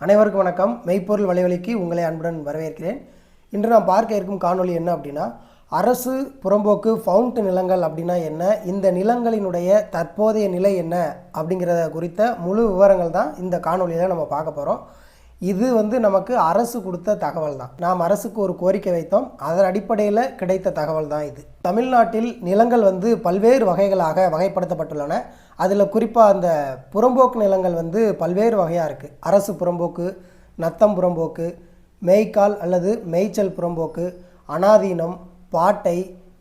அனைவருக்கும் வணக்கம். மெய்ப்பொருள் வலைவலிக்கு உங்களை அன்புடன் வரவேற்கிறேன். இன்று நாம் பார்க்க இருக்கும் காணொலி என்ன அப்படின்னா அரசு புறம்போக்கு ஃபவுண்ட் நிலங்கள் அப்படின்னா என்ன இந்த நிலங்களினுடைய தற்போதைய நிலை என்ன அப்படிங்கிறத குறித்த முழு விவரங்கள் தான் இந்த காணொலியில் நம்ம பார்க்க போகிறோம் இது வந்து நமக்கு அரசு கொடுத்த தகவல் தான் நாம் அரசுக்கு ஒரு கோரிக்கை வைத்தோம். அதன் அடிப்படையில் கிடைத்த தகவல் தான் இது. தமிழ்நாட்டில் நிலங்கள் வந்து பல்வேறு வகைகளாக வகைப்படுத்தப்பட்டுள்ளன. அதில் குறிப்பாக அந்த புறம்போக்கு நிலங்கள் வந்து பல்வேறு வகையாக இருக்குது அரசு புறம்போக்கு நத்தம் புறம்போக்கு மேய்க்கால் அல்லது மேய்ச்சல் புறம்போக்கு அனாதீனம் பாட்டை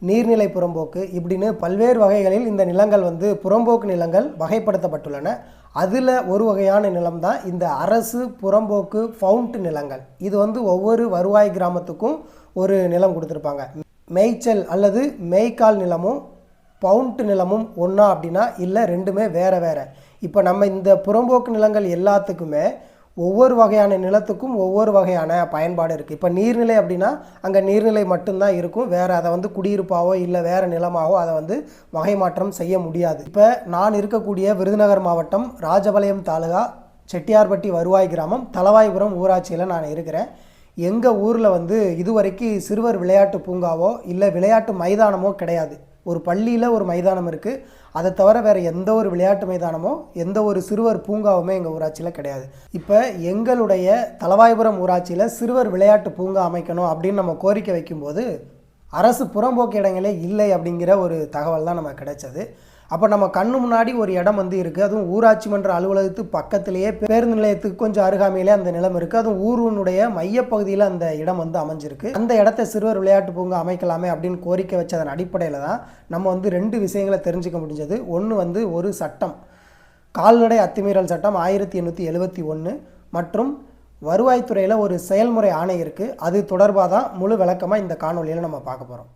நீர்நிலை புறம்போக்கு இப்படின்னு பல்வேறு வகைகளில் இந்த நிலங்கள் வந்து புறம்போக்கு நிலங்கள் வகைப்படுத்தப்பட்டுள்ளன. அதில் ஒரு வகையான நிலம் தான் இந்த அரசு புறம்போக்கு ஃபவுண்ட் நிலங்கள். இது வந்து ஒவ்வொரு வருவாய் கிராமத்துக்கும் ஒரு நிலம் கொடுத்துருப்பாங்க. மேய்ச்சல் அல்லது மேய்க்கால் நிலமும் பவுண்ட் நிலமும் ஒன்றா அப்படின்னா இல்லை ரெண்டுமே வேறு வேறு. இப்போ நம்ம இந்த புறம்போக்கு நிலங்கள் எல்லாத்துக்குமே ஒவ்வொரு வகையான நிலத்துக்கும் ஒவ்வொரு வகையான பயன்பாடு இருக்குது இப்போ நீர்நிலை அப்படின்னா அங்கே நீர்நிலை மட்டும்தான் இருக்கும். வேறு அதை வந்து குடியிருப்பாவோ இல்லை வேறு நிலமாவோ அதை வந்து வகை மாற்றம் செய்ய முடியாது. இப்போ நான் இருக்கக்கூடிய விருதுநகர் மாவட்டம் ராஜபாளையம் தாலுகா செட்டியார்பட்டி வருவாய் கிராமம் தலவாய்புரம் ஊராட்சியில் நான் இருக்கிறேன். எங்கள் ஊரில் வந்து இதுவரைக்கும் சிறுவர் விளையாட்டு பூங்காவோ இல்லை விளையாட்டு மைதானமோ கிடையாது. ஒரு பள்ளியில் ஒரு மைதானம் இருக்குது அதை தவிர வேறு எந்த ஒரு விளையாட்டு மைதானமோ எந்த ஒரு சிறுவர் பூங்காவுமே எங்கள் ஊராட்சியில் கிடையாது. இப்போ எங்களுடைய தலவாய்புரம் ஊராட்சியில் சிறுவர் விளையாட்டு பூங்கா அமைக்கணும் அப்படின்னு நம்ம கோரிக்கை வைக்கும்போது அரசு புறம்போக்கு இடங்களே இல்லை அப்படிங்கிற ஒரு தகவல் தான் நமக்கு கிடைச்சது. அப்போ நம்ம கண்ணு முன்னாடி ஒரு இடம் வந்து இருக்குது அதுவும் ஊராட்சி மன்ற அலுவலகத்துக்கு பக்கத்திலேயே பேருந்து நிலையத்துக்கு கொஞ்சம் அருகாமையிலே அந்த நிலம் இருக்குது அதுவும் ஊருனுடைய மையப்பகுதியில் அந்த இடம் வந்து அமைஞ்சிருக்கு. அந்த இடத்த சிறுவர் விளையாட்டு பூங்கா அமைக்கலாமே அப்படின்னு கோரிக்கை வச்சதன் அடிப்படையில் தான் நம்ம வந்து ரெண்டு விஷயங்களை தெரிஞ்சுக்க முடிஞ்சது. ஒன்று வந்து ஒரு சட்டம். கால்நடை அத்துமீறல் சட்டம் ஆயிரத்தி எண்ணூற்றி எழுபத்தி ஒன்று மற்றும் வருவாய்த்துறையில் ஒரு செயல்முறை ஆணை இருக்குது அது தொடர்பாக தான் முழு விளக்கமாக இந்த காணொலியில் நம்ம பார்க்க போகிறோம்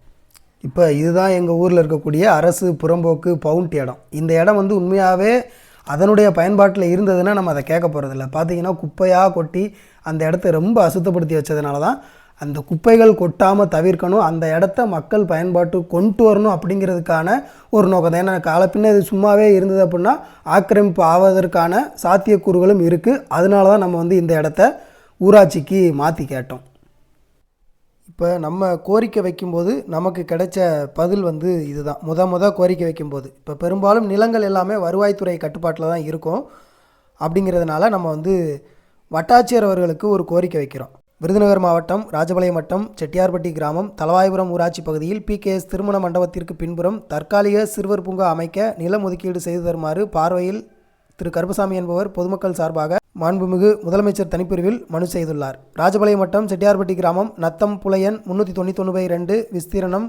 இப்போ இதுதான் எங்கள் ஊரில் இருக்கக்கூடிய அரசு புறம்போக்கு பவுண்ட் இடம். இந்த இடம் வந்து உண்மையாகவே அதனுடைய பயன்பாட்டில் இருந்ததுன்னா நம்ம அதை கேட்க போகிறதில்ல. பார்த்தீங்கன்னா குப்பையாக கொட்டி அந்த இடத்த ரொம்ப அசுத்தப்படுத்தி வச்சதுனால தான் அந்த குப்பைகள் கொட்டாமல் தவிர்க்கணும் அந்த இடத்த மக்கள் பயன்பாட்டு கொண்டு வரணும் அப்படிங்கிறதுக்கான ஒரு நோக்கம் தான். ஏன்னா காலப்பின்ன இது சும்மாவே இருந்தது அப்படின்னா ஆக்கிரமிப்பு ஆவதற்கான சாத்தியக்கூறுகளும் இருக்குது. அதனால தான் நம்ம வந்து இந்த இடத்த ஊராட்சிக்கு மாற்றி கேட்டோம். இப்போ நம்ம கோரிக்கை வைக்கும்போது நமக்கு கிடைச்ச பதில் வந்து இதுதான். முத முத கோரிக்கை வைக்கும்போது. இப்போ பெரும்பாலும் நிலங்கள் எல்லாமே வருவாய்த்துறை கட்டுப்பாட்டில் தான் இருக்கும். அப்படிங்கிறதுனால நம்ம வந்து வட்டாட்சியர் அவர்களுக்கு ஒரு கோரிக்கை வைக்கிறோம். விருதுநகர் மாவட்டம் ராஜபாளையம் வட்டம் செட்டியார்பட்டி கிராமம் தலவாய்புரம் ஊராட்சி பகுதியில் பிகேஎஸ் திருமண மண்டபத்திற்கு பின்புறம் தற்காலிக சிறுவர் பூங்கா அமைக்க நிலம் ஒதுக்கீடு செய்து தருமாறு பார்வையில் திரு கருப்பசாமி என்பவர் பொதுமக்கள் சார்பாக மாண்புமிகு முதலமைச்சர் தனிப்பிரிவில் மனு செய்துள்ளார். ராஜபாளையம் வட்டம் செட்டியார்பட்டி கிராமம் நத்தம் புலையன் முன்னூற்றி தொண்ணூத்தொன்று பை ரெண்டு விஸ்தீரணம்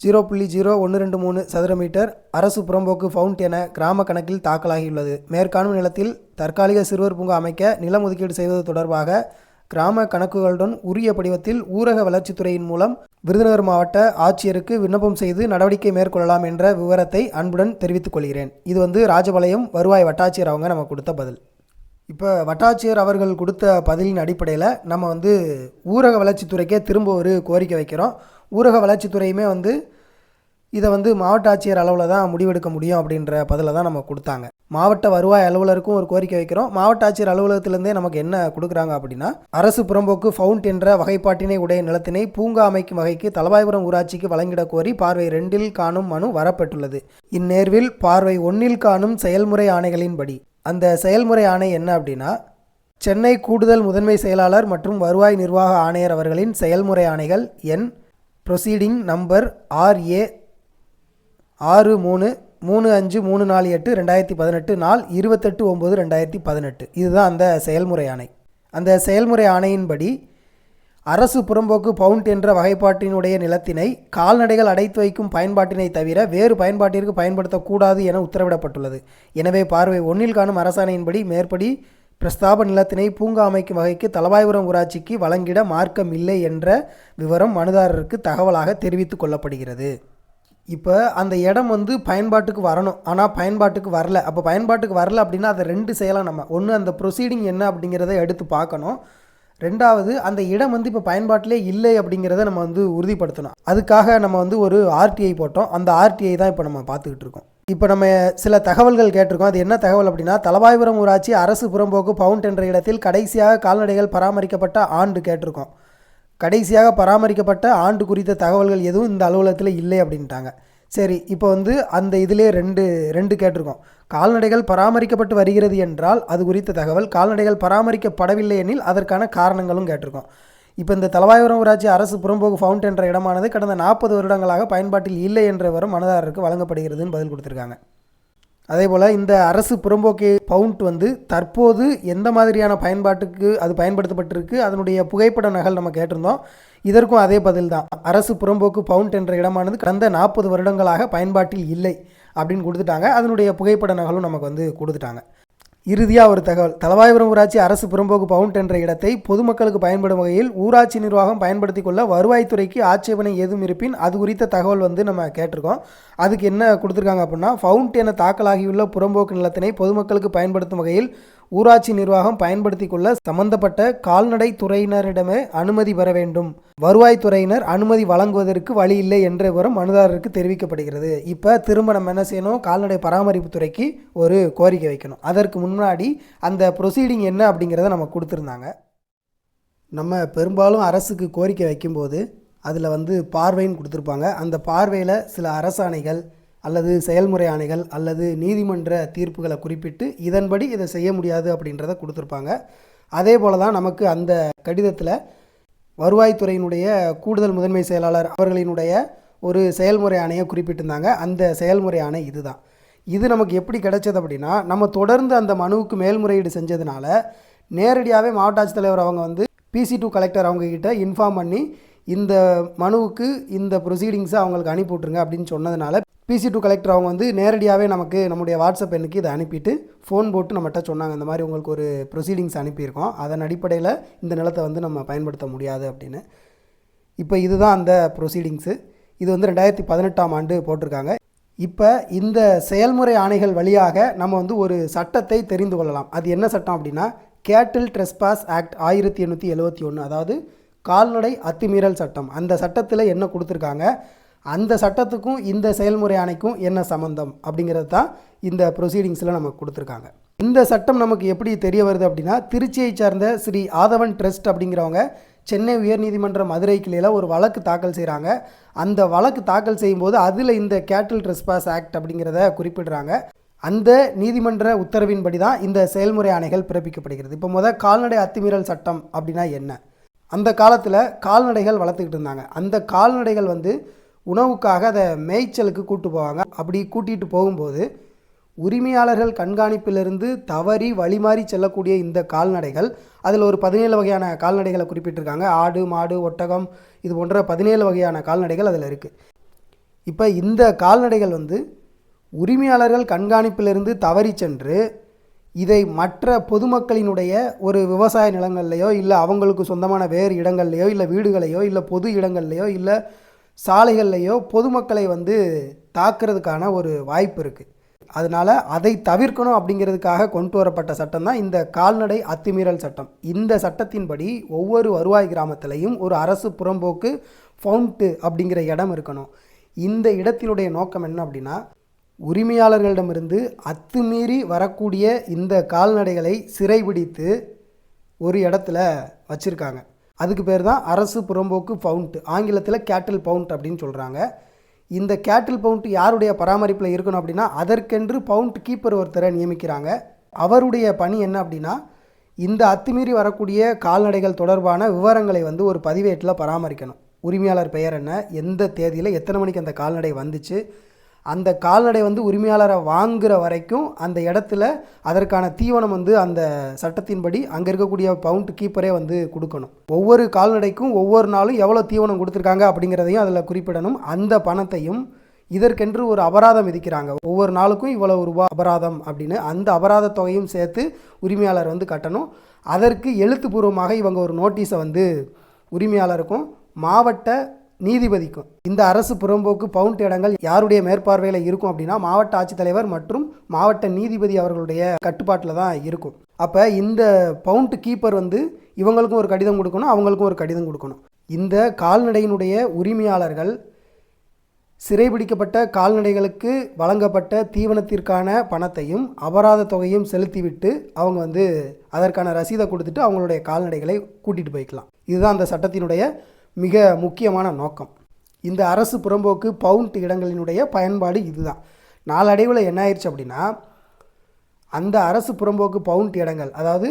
ஜீரோ புள்ளி ஜீரோ ஒன்று ரெண்டு மூணு சதுர மீட்டர் அரசு புறம்போக்கு ஃபவுண்ட் என கிராம கணக்கில் தாக்கலாகியுள்ளது. மேற்காணும் நிலத்தில் தற்காலிக சிறுவர் பூங்கா அமைக்க நிலம் ஒதுக்கீடு செய்வது தொடர்பாக கிராம கணக்குகளுடன் உரிய படிவத்தில் ஊரக வளர்ச்சித்துறையின் மூலம் விருதுநகர் மாவட்ட ஆட்சியருக்கு விண்ணப்பம் செய்து நடவடிக்கை மேற்கொள்ளலாம் என்ற விவரத்தை அன்புடன் தெரிவித்துக் கொள்கிறேன். இது வந்து ராஜபாளையம் வருவாய் வட்டாட்சியர் அவங்க நம்ம கொடுத்த பதில். இப்போ வட்டாட்சியர் அவர்கள் கொடுத்த பதிலின் அடிப்படையில் நம்ம வந்து ஊரக வளர்ச்சித்துறைக்கே திரும்ப ஒரு கோரிக்கை வைக்கிறோம். ஊரக வளர்ச்சித்துறையுமே வந்து இதை வந்து மாவட்ட ஆட்சியர் அளவில் தான் முடிவெடுக்க முடியும் அப்படின்ற பதிலை தான் நம்ம கொடுத்தாங்க. மாவட்ட வருவாய் அலுவலருக்கும் ஒரு கோரிக்கை வைக்கிறோம். மாவட்ட ஆட்சியர் அலுவலகத்திலேருந்தே நமக்கு என்ன கொடுக்குறாங்க அப்படின்னா அரசு புறம்போக்கு ஃபவுண்ட் என்ற வகைப்பாட்டினை உடைய நிலத்தினை பூங்கா அமைக்கும் வகைக்கு தலவாய்புரம் ஊராட்சிக்கு வழங்கிட கோரி பார்வை ரெண்டில் காணும் மனு வரப்பட்டுள்ளது. இந்நேர்வில் பார்வை ஒன்றில் காணும் செயல்முறை ஆணைகளின்படி. அந்த செயல்முறை ஆணை என்ன அப்படின்னா சென்னை கூடுதல் முதன்மை செயலாளர் மற்றும் வருவாய் நிர்வாக ஆணையர் அவர்களின் செயல்முறை ஆணைகள் எண் ப்ரொசீடிங் நம்பர் ஆர்ஏ ஆறு மூணு மூணு அஞ்சு மூணு நாலு எட்டு ரெண்டாயிரத்தி பதினெட்டு நாள் இருபத்தெட்டு ஒம்பது ரெண்டாயிரத்தி பதினெட்டு. இதுதான் அந்த செயல்முறை ஆணை. அந்த செயல்முறை ஆணையின்படி அரசு புறம்போக்கு பவுண்ட் என்ற வகைப்பாட்டினுடைய நிலத்தினை கால்நடைகள் அடைத்து வைக்கும் பயன்பாட்டினை தவிர வேறு பயன்பாட்டிற்கு பயன்படுத்தக்கூடாது என உத்தரவிடப்பட்டுள்ளது. எனவே பார்வை ஒன்றில் காணும் அரசாணையின்படி மேற்படி பிரஸ்தாப நிலத்தினை பூங்கா அமைக்கும் வகைக்கு தலவாய்புரம் ஊராட்சிக்கு வழங்கிட மார்க்கம் இல்லை என்ற விவரம் மனுதாரருக்கு தகவலாக தெரிவித்துக் கொள்ளப்படுகிறது. இப்போ அந்த இடம் வந்து பயன்பாட்டுக்கு வரணும். ஆனால் பயன்பாட்டுக்கு வரல. அப்போ பயன்பாட்டுக்கு வரல அப்படின்னா அதை ரெண்டு செய்யலாம் நம்ம. ஒன்று அந்த ப்ரொசீடிங் என்ன அப்படிங்கிறத எடுத்து பார்க்கணும். ரெண்டாவது அந்த இடம் வந்து இப்போ பயன்பாட்டிலே இல்லை அப்படிங்கிறத நம்ம வந்து உறுதிப்படுத்தணும். அதுக்காக நம்ம வந்து ஒரு ஆர்டிஐ போட்டோம். அந்த ஆர்டிஐ தான் இப்போ நம்ம பார்த்துக்கிட்டு இருக்கோம். இப்போ நம்ம சில தகவல்கள் கேட்டிருக்கோம். அது என்ன தகவல் அப்படின்னா தலவாய்புரம் ஊராட்சி அரசு புறம்போக்கு பவுண்ட் என்ற இடத்தில் கடைசியாக கால்நடைகள் பராமரிக்கப்பட்ட ஆண்டு கேட்டிருக்கோம். கடைசியாக பராமரிக்கப்பட்ட ஆண்டு குறித்த தகவல்கள் எதுவும் இந்த அலுவலகத்தில் இல்லை அப்படின்ட்டாங்க. சரி இப்போ வந்து அந்த இதிலே ரெண்டு ரெண்டு கேட்டிருக்கோம். கால்நடைகள் பராமரிக்கப்பட்டு வருகிறது என்றால் அது குறித்த தகவல். கால்நடைகள் பராமரிக்கப்படவில்லை எனில் அதற்கான காரணங்களும் கேட்டிருக்கோம். இப்போ இந்த தலவாயுரம் ஊராட்சி அரசு புறம்போக்கு ஃபவுண்ட் என்ற இடமானது கடந்த நாற்பது வருடங்களாக பயன்பாட்டில் இல்லை என்ற விவரம் மனதாரருக்கு வழங்கப்படுகிறதுன்னு பதில் கொடுத்துருக்காங்க. அதே போல் இந்த அரசு புறம்போக்கு பவுண்ட் வந்து தற்போது எந்த மாதிரியான பயன்பாட்டுக்கு அது பயன்படுத்தப்பட்டிருக்கு அதனுடைய புகைப்பட நகல் நம்ம கேட்டிருந்தோம். இதற்கும் அதே பதில் தான். அரசு புறம்போக்கு பவுண்ட் என்ற இடமானது கடந்த நாற்பது வருடங்களாக பயன்பாட்டில் இல்லை அப்படின்னு கொடுத்துட்டாங்க. அதனுடைய புகைப்பட நகலும் நமக்கு வந்து கொடுத்துட்டாங்க. இறுதியாக ஒரு தகவல். தலவாயபுரம் ஊராட்சி அரசு புறம்போக்கு பவுண்ட் என்ற இடத்தை பொதுமக்களுக்கு பயன்படும் வகையில் ஊராட்சி நிர்வாகம் பயன்படுத்தி கொள்ள வருவாய்த்துறைக்கு ஆட்சேபனை ஏதும் இருப்பின் அது குறித்த தகவல் வந்து நம்ம கேட்டிருக்கோம். அதுக்கு என்ன கொடுத்துருக்காங்க அப்படின்னா ஃபவுண்ட் என தாக்கலாகியுள்ள புறம்போக்கு நிலத்தினை பொதுமக்களுக்கு பயன்படுத்தும் வகையில் ஊராட்சி நிர்வாகம் பயன்படுத்தி கொள்ள சம்பந்தப்பட்ட கால்நடை துறையினரிடமே அனுமதி பெற வேண்டும். வருவாய்த்துறையினர் அனுமதி வழங்குவதற்கு வழி இல்லை என்ற விவரம் மனுதாரருக்கு தெரிவிக்கப்படுகிறது. இப்போ திரும்ப நம்ம என்ன செய்யணும்? கால்நடை பராமரிப்பு துறைக்கு ஒரு கோரிக்கை வைக்கணும். அதற்கு முன்னாடி அந்த ப்ரொசீடிங் என்ன அப்படிங்கிறத நம்ம கொடுத்துருந்தாங்க. நம்ம பெரும்பாலும் அரசுக்கு கோரிக்கை வைக்கும்போது அதில் வந்து பார்வைன்னு கொடுத்துருப்பாங்க. அந்த பார்வையில் சில அரசாணைகள் அல்லது செயல்முறை ஆணைகள் அல்லது நீதிமன்ற தீர்ப்புகளை குறிப்பிட்டு இதன்படி இதை செய்ய முடியாது அப்படின்றத கொடுத்துருப்பாங்க. அதே போல தான் நமக்கு அந்த கடிதத்தில் வருவாய்த்துறையினுடைய கூடுதல் முதன்மை செயலாளர் அவர்களினுடைய ஒரு செயல்முறை ஆணையை குறிப்பிட்டிருந்தாங்க. அந்த செயல்முறை ஆணை இதுதான். இது நமக்கு எப்படி கிடைச்சது அப்படின்னா நம்ம தொடர்ந்து அந்த மனுவுக்கு மேல்முறையீடு செஞ்சதுனால நேரடியாகவே மாவட்ட ஆட்சித்தலைவர் அவங்க வந்து பிசி டூ கலெக்டர் அவங்க கிட்ட இன்ஃபார்ம் பண்ணி இந்த மனுவுக்கு இந்த ப்ரொசீடிங்ஸை அவங்களுக்கு அனுப்பி விட்ருங்க அப்படின்னு சொன்னதுனால பிசி டூ கலெக்டர் அவங்க வந்து நேரடியாகவே நமக்கு நம்முடைய வாட்ஸ்அப் எண்ணுக்கு இதை அனுப்பிட்டு ஃபோன் போட்டு நம்மகிட்ட சொன்னாங்க. இந்த மாதிரி உங்களுக்கு ஒரு ப்ரொசீடிங்ஸ் அனுப்பியிருக்கோம். அதன் அடிப்படையில் இந்த நிலத்தை வந்து நம்ம பயன்படுத்த முடியாது அப்படின்னு. இப்போ இதுதான் அந்த ப்ரொசீடிங்ஸு இது வந்து ரெண்டாயிரத்தி பதினெட்டாம் ஆண்டு போட்டிருக்காங்க. இப்போ இந்த செயல்முறை ஆணைகள் வழியாக நம்ம வந்து ஒரு சட்டத்தை தெரிந்து கொள்ளலாம். அது என்ன சட்டம் அப்படின்னா கேட்டில் ட்ரெஸ்பாஸ் ஆக்ட் ஆயிரத்தி எண்ணூற்றி எழுபத்தி ஒன்று அதாவது கால்நடை அத்துமீறல் சட்டம். அந்த சட்டத்தில் என்ன கொடுத்துருக்காங்க? அந்த சட்டத்துக்கும் இந்த செயல்முறை ஆணைக்கும் என்ன சம்மந்தம் அப்படிங்கிறது தான் இந்த ப்ரொசீடிங்ஸில் நமக்கு கொடுத்துருக்காங்க. இந்த சட்டம் நமக்கு எப்படி தெரிய வருது அப்படின்னா திருச்சியை சார்ந்த ஸ்ரீ ஆதவன் ட்ரஸ்ட் அப்படிங்கிறவங்க சென்னை உயர்நீதிமன்ற மதுரை கிளையில் ஒரு வழக்கு தாக்கல் செய்கிறாங்க அந்த வழக்கு தாக்கல் செய்யும்போது அதில் இந்த கேட்டில் ட்ரெஸ்பாஸ் ஆக்ட் அப்படிங்கிறத குறிப்பிடுறாங்க. அந்த நீதிமன்ற உத்தரவின்படி தான் இந்த செயல்முறை ஆணைகள் பிறப்பிக்கப்படுகிறது. இப்போ முத கால்நடை அத்துமீறல் சட்டம் அப்படின்னா என்ன? அந்த காலத்தில் கால்நடைகள் வளர்த்துக்கிட்டு இருந்தாங்க. அந்த கால்நடைகள் வந்து உணவுக்காக அதை மேய்ச்சலுக்கு கூட்டு போவாங்க. அப்படி கூட்டிகிட்டு போகும்போது உரிமையாளர்கள் கண்காணிப்பிலிருந்து தவறி வழிமாறி செல்லக்கூடிய இந்த கால்நடைகள் அதில் ஒரு பதினேழு வகையான கால்நடைகளை குறிப்பிட்டிருக்காங்க. ஆடு மாடு ஒட்டகம் இது போன்ற பதினேழு வகையான கால்நடைகள் அதில் இருக்குது இப்போ இந்த கால்நடைகள் வந்து உரிமையாளர்கள் கண்காணிப்பிலிருந்து தவறி சென்று இதை மற்ற பொதுமக்களினுடைய ஒரு விவசாய நிலங்கள்லையோ இல்லை அவங்களுக்கு சொந்தமான வேறு இடங்கள்லையோ இல்லை வீடுகளையோ இல்லை பொது இடங்கள்லையோ இல்லை சாலைகள்லையோ பொதுமக்களை வந்து தாக்குறதுக்கான ஒரு வாய்ப்பு இருக்குது அதனால் அதை தவிர்க்கணும் அப்படிங்கிறதுக்காக கொண்டு வரப்பட்ட சட்டம் தான் இந்த கால்நடை அத்துமீறல் சட்டம். இந்த சட்டத்தின்படி ஒவ்வொரு வருவாய் கிராமத்திலையும் ஒரு அரசு புறம்போக்கு ஃபவுண்ட்டு அப்படிங்கிற இடம் இருக்கணும். இந்த இடத்தினுடைய நோக்கம் என்ன அப்படின்னா உரிமையாளர்களிடமிருந்து அத்துமீறி வரக்கூடிய இந்த கால்நடைகளை சிறைபிடித்து ஒரு இடத்துல வச்சுருக்காங்க. அதுக்கு பேர் தான் அரசு புறம்போக்கு பவுண்ட். ஆங்கிலத்தில் கேட்டில் பவுண்ட் அப்படின்னு சொல்கிறாங்க இந்த கேட்டில் பவுண்ட் யாருடைய பராமரிப்பில் இருக்கணும் அப்படின்னா அதற்கென்று பவுண்ட் கீப்பர் ஒருத்தரை நியமிக்கிறாங்க. அவருடைய பணி என்ன அப்படின்னா இந்த அத்துமீறி வரக்கூடிய கால்நடைகள் தொடர்பான விவரங்களை வந்து ஒரு பதிவேட்டில் பராமரிக்கணும். உரிமையாளர் பெயர் என்ன எந்த தேதியில் எத்தனை மணிக்கு அந்த கால்நடை வந்துச்சு அந்த கால்நடை வந்து உரிமையாளரை வாங்குகிற வரைக்கும் அந்த இடத்துல அதற்கான தீவனம் வந்து அந்த சட்டத்தின்படி அங்கே இருக்கக்கூடிய பவுண்ட் கீப்பரே வந்து கொடுக்கணும். ஒவ்வொரு கால்நடைக்கும் ஒவ்வொரு நாளும் எவ்வளோ தீவனம் கொடுத்துருக்காங்க அப்படிங்கிறதையும் அதில் குறிப்பிடணும். அந்த பணத்தையும் இதற்கென்று ஒரு அபராதம் விதிக்கிறாங்க. ஒவ்வொரு நாளுக்கும் இவ்வளவு ரூபா அபராதம் அப்படின்னு அந்த அபராத தொகையும் சேர்த்து உரிமையாளர் வந்து கட்டணும். அதற்கு எழுத்துப்பூர்வமாக இவங்க ஒரு நோட்டீஸை வந்து உரிமையாளருக்கும் மாவட்ட நீதிபதிக்கும் இந்த அரசு புறம்போக்கு பவுண்ட் இடங்கள் யாருடைய மேற்பார்வையில் இருக்கும் அப்படின்னா மாவட்ட ஆட்சித்தலைவர் மற்றும் மாவட்ட நீதிபதி அவர்களுடைய கட்டுப்பாட்டில் தான் இருக்கும். அப்போ இந்த பவுண்ட் கீப்பர் வந்து இவங்களுக்கும் ஒரு கடிதம் கொடுக்கணும் அவங்களுக்கும் ஒரு கடிதம் கொடுக்கணும். இந்த கால்நடையினுடைய உரிமையாளர்கள் சிறைபிடிக்கப்பட்ட கால்நடைகளுக்கு வழங்கப்பட்ட தீவனத்திற்கான பணத்தையும் அபராத தொகையும் செலுத்திவிட்டு அவங்க வந்து அதற்கான ரசீதை கொடுத்துட்டு அவங்களுடைய கால்நடைகளை கூட்டிகிட்டு போய்க்கலாம். இதுதான் அந்த சட்டத்தினுடைய மிக முக்கியமான நோக்கம். இந்த அரசு புறம்போக்கு பவுண்ட் இடங்களினுடைய பயன்பாடு இதுதான். நாளடைவில் என்ன ஆயிடுச்சு அப்படின்னா அந்த அரசு புறம்போக்கு பவுண்ட் இடங்கள் அதாவது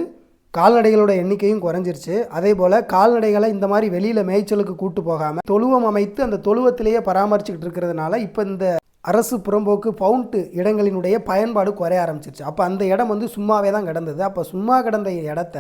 கால்நடைகளோட எண்ணிக்கையும் குறைஞ்சிருச்சு. அதே போல் கால்நடைகளை இந்த மாதிரி வெளியில் மேய்ச்சலுக்கு கூட்டு போகாமல் தொழுவம் அமைத்து அந்த தொழுவத்திலேயே பராமரிச்சுக்கிட்டு இருக்கிறதுனால இப்போ இந்த அரசு புறம்போக்கு பவுண்ட் இடங்களினுடைய பயன்பாடு குறைய ஆரம்பிச்சிருச்சு. அப்போ அந்த இடம் வந்து சும்மாவே தான் கிடந்தது. அப்போ சும்மா கிடந்த இடத்த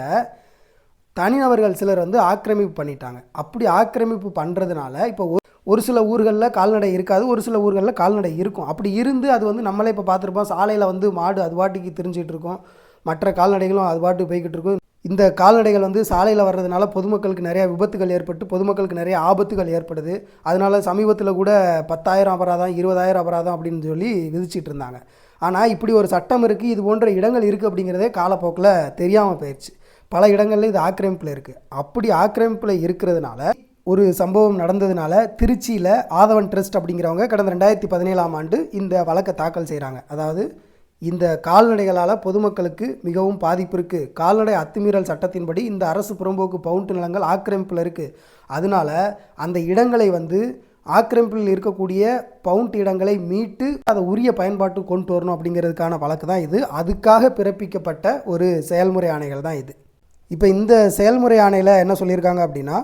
தனிநபர்கள் சிலர் வந்து ஆக்கிரமிப்பு பண்ணிட்டாங்க. அப்படி ஆக்கிரமிப்பு பண்ணுறதுனால இப்போ ஒரு- சில ஊர்களில் கால்நடை இருக்காது ஒரு சில ஊர்களில் கால்நடை இருக்கும். அப்படி இருந்து அது வந்து நம்மளே இப்போ பார்த்துருப்போம் சாலையில் வந்து மாடு அது பாட்டுக்கு திரிஞ்சிட்டு இருக்கும். மற்ற கால்நடைகளும் அது பாட்டு போய்கிட்டு இருக்கும். இந்த கால்நடைகள் வந்து சாலையில் வர்றதுனால பொதுமக்களுக்கு நிறையா விபத்துகள் ஏற்பட்டு பொதுமக்களுக்கு நிறைய ஆபத்துகள் ஏற்படுது. அதனால் சமீபத்தில் கூட பத்தாயிரம் அபராதம் இருபதாயிரம் அபராதம் அப்படின்னு சொல்லி விதிச்சிட்டு இருந்தாங்க. ஆனால் இப்படி ஒரு சட்டம் இருக்குது இது போன்ற இடங்கள் இருக்குது அப்படிங்கிறதே காலப்போக்கில் தெரியாமல் போயிடுச்சு பல இடங்களில் இது ஆக்கிரமிப்பில் இருக்குது அப்படி ஆக்கிரமிப்பில் இருக்கிறதுனால ஒரு சம்பவம் நடந்ததுனால திருச்சியில் ஆதவன் ட்ரஸ்ட் அப்படிங்கிறவங்க கடந்த ரெண்டாயிரத்தி பதினேழாம் ஆண்டு இந்த வழக்கை தாக்கல் செய்கிறாங்க அதாவது இந்த கால்நடைகளால் பொதுமக்களுக்கு மிகவும் பாதிப்பு இருக்குது கால்நடை அத்துமீறல் சட்டத்தின்படி இந்த அரசு புறம்போக்கு பவுண்ட் நிலங்கள் ஆக்கிரமிப்பில் இருக்குது அதனால அந்த இடங்களை வந்து ஆக்கிரமிப்பில் இருக்கக்கூடிய பவுண்ட் இடங்களை மீட்டு அதை உரிய பயன்பாட்டு கொண்டு வரணும் அப்படிங்கிறதுக்கான வழக்கு தான் இது. அதுக்காக பிறப்பிக்கப்பட்ட ஒரு செயல்முறை ஆணைகள் தான் இது. இப்போ இந்த செயல்முறை ஆணையில் என்ன சொல்லியிருக்காங்க அப்படின்னா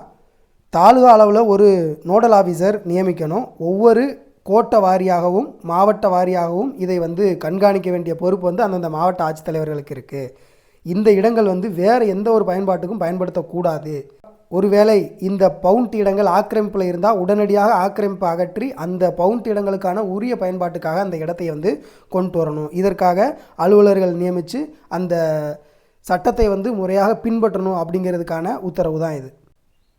தாலுகா அளவில் ஒரு நோடல் ஆஃபீஸர் நியமிக்கணும். ஒவ்வொரு கோட்ட வாரியாகவும் மாவட்ட வாரியாகவும் இதை வந்து கண்காணிக்க வேண்டிய பொறுப்பு வந்து அந்தந்த மாவட்ட ஆட்சித்தலைவர்களுக்கு இருக்குது இந்த இடங்கள் வந்து வேறு எந்த ஒரு பயன்பாட்டுக்கும் பயன்படுத்தக்கூடாது. ஒருவேளை இந்த பவுண்ட் இடங்கள் ஆக்கிரமிப்பில் இருந்தால் உடனடியாக ஆக்கிரமிப்பு அகற்றி அந்த பவுண்ட் இடங்களுக்கான உரிய பயன்பாட்டுக்காக அந்த இடத்தை வந்து கொண்டு வரணும். இதற்காக அலுவலர்கள் நியமித்து அந்த சட்டத்தை வந்து முறையாக பின்பற்றணும் அப்படிங்கிறதுக்கான உத்தரவு தான் இது.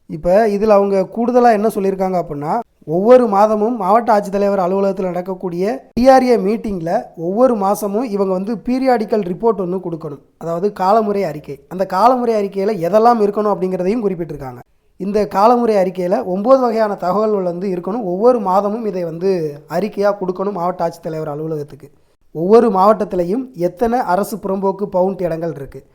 இப்போ இதில் அவங்க கூடுதலாக என்ன சொல்லியிருக்காங்க அப்படின்னா ஒவ்வொரு மாதமும் மாவட்ட ஆட்சித்தலைவர் அலுவலகத்தில் நடக்கக்கூடிய டிஆர்ஏ மீட்டிங்கில் ஒவ்வொரு மாதமும் இவங்க வந்து பீரியாடிக்கல் ரிப்போர்ட் ஒன்று கொடுக்கணும். அதாவது காலமுறை அறிக்கை. அந்த காலமுறை அறிக்கையில் எதெல்லாம் இருக்கணும் அப்படிங்கிறதையும் குறிப்பிட்டிருக்காங்க. இந்த காலமுறை அறிக்கையில் ஒம்பது வகையான தகவல்கள் வந்து இருக்கணும். ஒவ்வொரு மாதமும் இதை வந்து அறிக்கையாக கொடுக்கணும் மாவட்ட ஆட்சித்தலைவர் அலுவலகத்துக்கு. ஒவ்வொரு மாவட்டத்திலையும் எத்தனை அரசு புறம்போக்கு பவுண்ட் இடங்கள் இருக்குது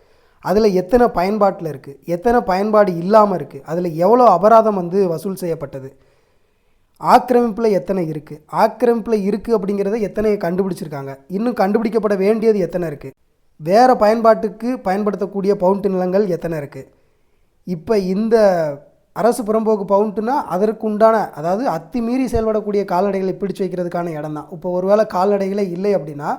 அதில் எத்தனை பயன்பாட்டில் இருக்குது எத்தனை பயன்பாடு இல்லாமல் இருக்குது அதில் எவ்வளோ அபராதம் வந்து வசூல் செய்யப்பட்டது? ஆக்கிரமிப்பில் எத்தனை இருக்குது ஆக்கிரமிப்பில் இருக்குது அப்படிங்கிறத எத்தனை கண்டுபிடிச்சிருக்காங்க. இன்னும் கண்டுபிடிக்கப்பட வேண்டியது எத்தனை இருக்குது வேறு பயன்பாட்டுக்கு பயன்படுத்தக்கூடிய பவுண்ட் நிலங்கள் எத்தனை இருக்குது இப்போ இந்த அரசு புறம்போக்கு பவுண்ட்டுனா அதற்கு உண்டான அதாவது அத்துமீறி செயல்படக்கூடிய கால்நடைகளை பிடிச்சு வைக்கிறதுக்கான இடம் தான் இப்போ ஒருவேளை கால்நடைகளே இல்லை அப்படின்னா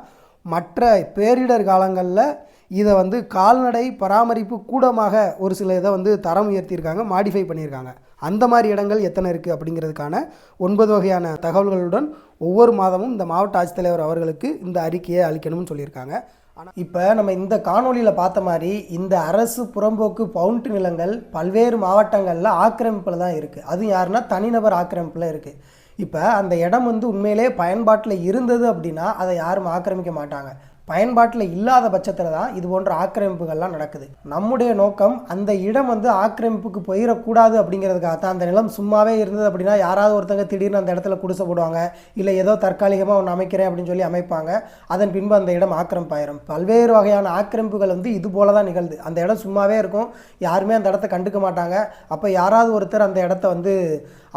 மற்ற பேரிடர் காலங்களில் இதை வந்து கால்நடை பராமரிப்பு கூடமாக ஒரு சில இதை வந்து தரம் உயர்த்தியிருக்காங்க மாடிஃபை பண்ணியிருக்காங்க. அந்த மாதிரி இடங்கள் எத்தனை இருக்குது அப்படிங்கிறதுக்கான ஒன்பது வகையான தகவல்களுடன் ஒவ்வொரு மாதமும் இந்த மாவட்ட ஆட்சித்தலைவர் அவர்களுக்கு இந்த அறிக்கையை அளிக்கணும்னு சொல்லியிருக்காங்க. ஆனால் இப்போ நம்ம இந்த காணொளியில் பார்த்த மாதிரி இந்த அரசு புறம்போக்கு பவுண்ட் நிலங்கள் பல்வேறு மாவட்டங்களில் ஆக்கிரமிப்பில் தான் இருக்குது அது யாருன்னா தனிநபர் ஆக்கிரமிப்பில் இருக்குது இப்போ அந்த இடம் வந்து உண்மையிலே பயன்பாட்டில் இருந்தது அப்படின்னா அதை யாரும் ஆக்கிரமிக்க மாட்டாங்க. பயன்பாட்டில் இல்லாத பட்சத்தில் தான் இது போன்ற ஆக்கிரமிப்புகள்லாம் நடக்குது. நம்முடைய நோக்கம் அந்த இடம் வந்து ஆக்கிரமிப்புக்கு போயிடக்கூடாது அப்படிங்கிறதுக்காக தான். அந்த நிலம் சும்மாவே இருந்தது அப்படின்னா யாராவது ஒருத்தங்க திடீர்னு அந்த இடத்துல குடிசை போடுவாங்க இல்லை ஏதோ தற்காலிகமாக ஒன்று அமைக்கிறேன் அப்படின்னு சொல்லி அமைப்பாங்க. அதன் பின்பு அந்த இடம் ஆக்கிரமிப்பாயிரும். பல்வேறு வகையான ஆக்கிரமிப்புகள் வந்து இது போல தான் நிகழ்து அந்த இடம் சும்மாவே இருக்கும். யாருமே அந்த இடத்த கண்டுக்க மாட்டாங்க. அப்போ யாராவது ஒருத்தர் அந்த இடத்த வந்து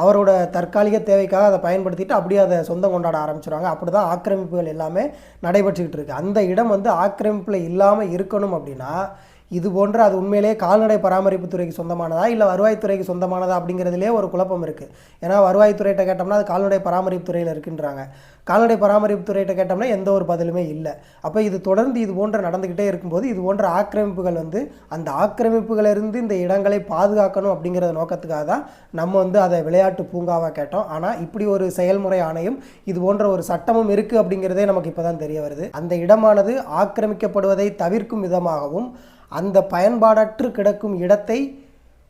அவரோட தற்காலிக தேவைக்காக அதை பயன்படுத்திட்டு அப்படியே அதை சொந்தம் கொண்டாட ஆரம்பிச்சிருவாங்க. அப்படி தான் ஆக்கிரமிப்புகள் எல்லாமே நடைபெற்றுக்கிட்டு இருக்குது அந்த இடம் வந்து ஆக்கிரமிப்பில் இல்லாமல் இருக்கணும் அப்படின்னா இது போன்ற அது உண்மையிலேயே கால்நடை பராமரிப்பு துறைக்கு சொந்தமானதா இல்லை வருவாய்த்துறைக்கு சொந்தமானதா அப்படிங்கிறதுலே ஒரு குழப்பம் இருக்குது ஏன்னா வருவாய்த்துறையிட்ட கேட்டோம்னா அது கால்நடை பராமரிப்பு துறையில் இருக்குன்றாங்க. கால்நடை பராமரிப்பு துறையிட்ட கேட்டோம்னா எந்த ஒரு பதிலுமே இல்லை. அப்போ இது தொடர்ந்து இது போன்ற நடந்துக்கிட்டே இருக்கும்போது இது போன்ற ஆக்கிரமிப்புகள் வந்து அந்த ஆக்கிரமிப்புகளிலிருந்து இந்த இடங்களை பாதுகாக்கணும் அப்படிங்கிற நோக்கத்துக்காக தான் நம்ம வந்து அதை விளையாட்டு பூங்காவாக கேட்டோம். ஆனால் இப்படி ஒரு செயல்முறை ஆணையம் இது போன்ற ஒரு சட்டமும் இருக்குது அப்படிங்கிறதே நமக்கு இப்போ தான் தெரிய வருது. அந்த இடமானது ஆக்கிரமிக்கப்படுவதை தவிர்க்கும் விதமாகவும் அந்த பயன்பாடற்று கிடக்கும் இடத்தை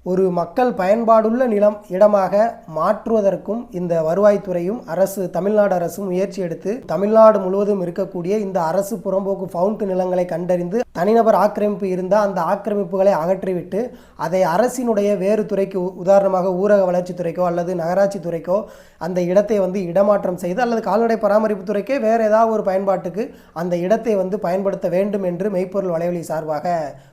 ஒரு மக்கள் பயன்பாடுள்ள நிலம் இடமாக மாற்றுவதற்கும் இந்த வருவாய்த்துறையும் அரசு தமிழ்நாடு அரசும் முயற்சி எடுத்து தமிழ்நாடு முழுவதும் இருக்கக்கூடிய இந்த அரசு புறம்போக்கு ஃபவுண்ட் நிலங்களை கண்டறிந்து தனிநபர் ஆக்கிரமிப்பு இருந்தால் அந்த ஆக்கிரமிப்புகளை அகற்றிவிட்டு அதை அரசினுடைய வேறு துறைக்கு உதாரணமாக ஊரக வளர்ச்சித்துறைக்கோ அல்லது நகராட்சி துறைக்கோ அந்த இடத்தை வந்து இடமாற்றம் செய்து அல்லது கால்நடை பராமரிப்பு துறைக்கே வேறு ஏதாவது ஒரு பயன்பாட்டுக்கு அந்த இடத்தை வந்து பயன்படுத்த வேண்டும் என்று மெய்ப்பொருள் வலைவலி சார்பாக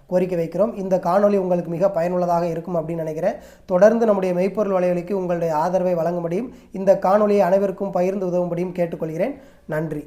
கோரிக்கை வைக்கிறோம். இந்த காணொளி உங்களுக்கு மிக பயனுள்ளதாக இருக்கும் அப்படின்னு நினைக்கிறேன். தொடர்ந்து நம்முடைய மெய்ப்பொருள் வலைவலிக்கு உங்களுடைய ஆதரவை வழங்கும்படியும் இந்த காணொலியை அனைவருக்கும் பகிர்ந்து உதவும்படியும் கேட்டுக்கொள்கிறேன். நன்றி.